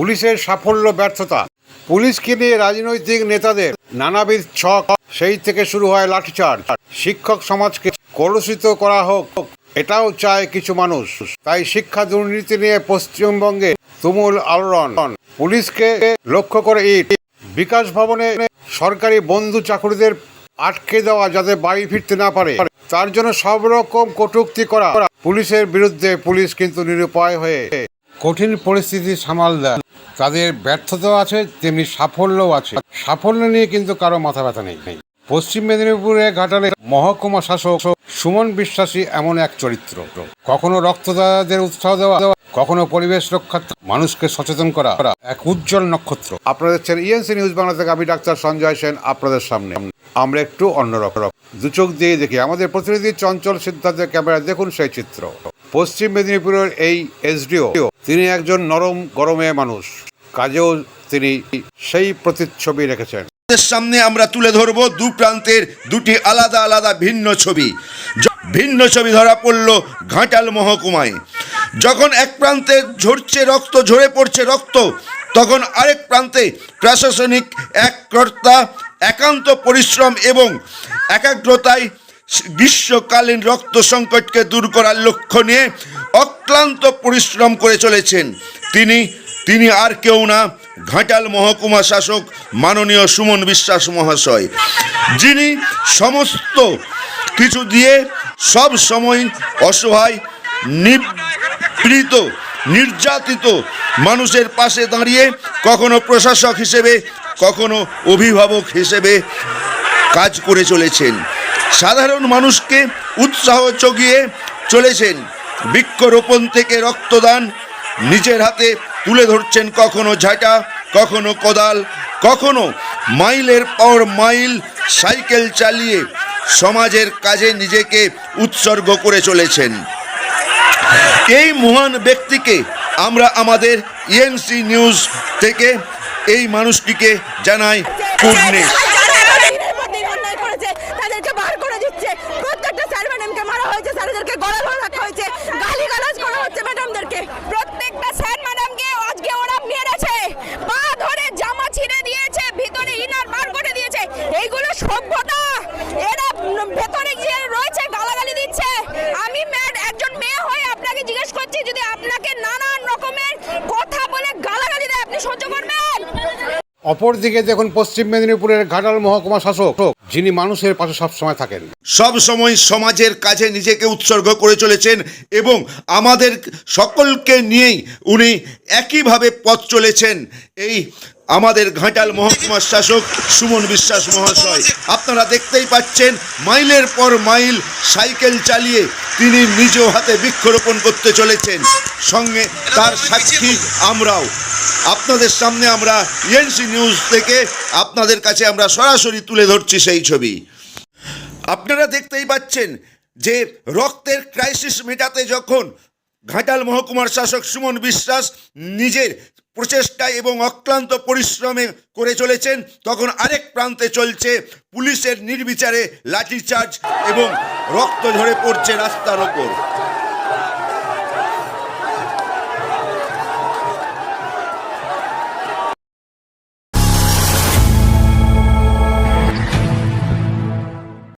পুলিশের সাফল্য, ব্যর্থতা। পুলিশকে নিয়ে রাজনৈতিক নেতাদের নানাবিধ ছক, সেই থেকে শুরু হয় লাঠিচার্জ। শিক্ষক সমাজকে কলুষিত করা হোক, এটাও চায় কিছু মানুষ। তাই শিক্ষা দুর্নীতি নিয়ে পশ্চিমবঙ্গে তুমুল আলোড়ন। পুলিশকে লক্ষ্য করে ইট। বিকাশ ভবনে সরকারি বন্ধু চাকুরিদের আটকে দেওয়া যাতে বাড়ি ফিরতে না পারে, তার জন্য সব রকম কটূক্তি করা। পুলিশের বিরুদ্ধে পুলিশ কিন্তু নিরুপায় হয়ে কঠিন পরিস্থিতি সামাল দেয়। তাদের ব্যর্থতাও আছে, তেমনি সাফল্যও আছে। সাফল্য নিয়ে কিন্তু কারও মাথা ব্যথা নেই পশ্চিম মেদিনীপুরে ঘাটালে মহকুমা শাসক সুমন বিশ্বাসী এমন এক চরিত্র। কখনো রক্তদাতাদের উৎসাহ দেওয়া, কখনো পরিবেশ রক্ষা মানুষকে সচেতন করা এক উজ্জ্বল নক্ষত্র। আপনাদের দেখছেন ইএনসি নিউজ বাংলা থেকে, আমি ডাক্তার সঞ্জয় সেন, আপনাদের সামনে। আমরা একটু অন্যরকম দু চোখ দিয়ে দেখি, আমাদের প্রতিনিধি চঞ্চল সিদ্ধান্তের ক্যামেরা, দেখুন সেই চিত্র। পশ্চিম মেদিনীপুরের এই এসডিও তিনি একজন নরম গরমে মানুষ। কাজেও তিনি সেই প্রতিচ্ছবি রেখেছেন। সামনে আমরা তুলে ধরব দু প্রান্তের দুটি আলাদা আলাদা ভিন্ন ছবি। ভিন্ন ছবি ধরা পড়ল ঘাটাল মহকুমায়। যখন এক প্রান্তে ঝরছে রক্ত, ঝরে পড়ছে রক্ত, তখন আরেক প্রান্তে প্রশাসনিক এক কর্তা একান্ত পরিশ্রম এবং একাগ্রতায় গ্রীষ্মকালীন রক্ত সংকটকে দূর করার লক্ষ্য নিয়ে অক্লান্ত পরিশ্রম করে চলেছেন। তিনি তিনি আর কেউ না, ঘাটাল মহকুমা শাসক মাননীয় সুমন বিশ্বাস মহাশয়। যিনি সমস্ত কিছু দিয়ে সব সময় অসহায়, নিপীড়িত, নির্যাতিত মানুষের পাশে দাঁড়িয়ে কখনো প্রশাসক হিসেবে, কখনো অভিভাবক হিসেবে কাজ করে চলেছেন। সাধারণ মানুষকে উৎসাহ জগিয়ে চলেছেন। বৃক্ষরোপণ থেকে রক্তদান, নিজের হাতে তুলে ধরছেন কখনো ঝাঁটা, কখনো কোদাল, কখনো মাইলের পর মাইল সাইকেল চালিয়ে সমাজের কাজে নিজেকে উৎসর্গ করে চলেছেন। এই মহান ব্যক্তিকে আমরা আমাদের ইএনসি নিউজ থেকে এই মানুষটিকে জানাই কুর্নিশ অপরদিকে দেখুন পশ্চিম মেদিনীপুরের ঘাটাল মহকুমা শাসক, যিনি মানুষের পাশে সবসময় থাকেন। সব সময় সমাজের কাজে নিজেকে উৎসর্গ করে চলেছেন এবং আমাদের সকলকে নিয়েই উনি একইভাবে পথ চলেছেন। এই আমাদের ঘাটাল মহকুমার শাসক সুমন বিশ্বাস মহাশয়, আপনারা দেখতেই পাচ্ছেন মাইলের পর মাইল সাইকেল চালিয়ে তিনি নিজ হাতে বৃক্ষরোপণ করতে চলেছেন। সঙ্গে তার সাক্ষী আমরাও। আপনাদের সামনে আমরা ইএনসি নিউজ থেকে আপনাদের কাছে আমরা সরাসরি তুলে ধরছি সেই ছবি। আপনারা দেখতেই পাচ্ছেন যে রক্তের ক্রাইসিস মেটাতে যখন ঘাটাল মহকুমার শাসক সুমন বিশ্বাস নিজের প্রচেষ্টায় এবং অক্লান্ত পরিশ্রমে করে চলেছেন, তখন আরেক প্রান্তে চলছে পুলিশের নির্বিচারে লাঠিচার্জ এবং রক্ত ঝরে পড়ছে রাস্তার ওপর।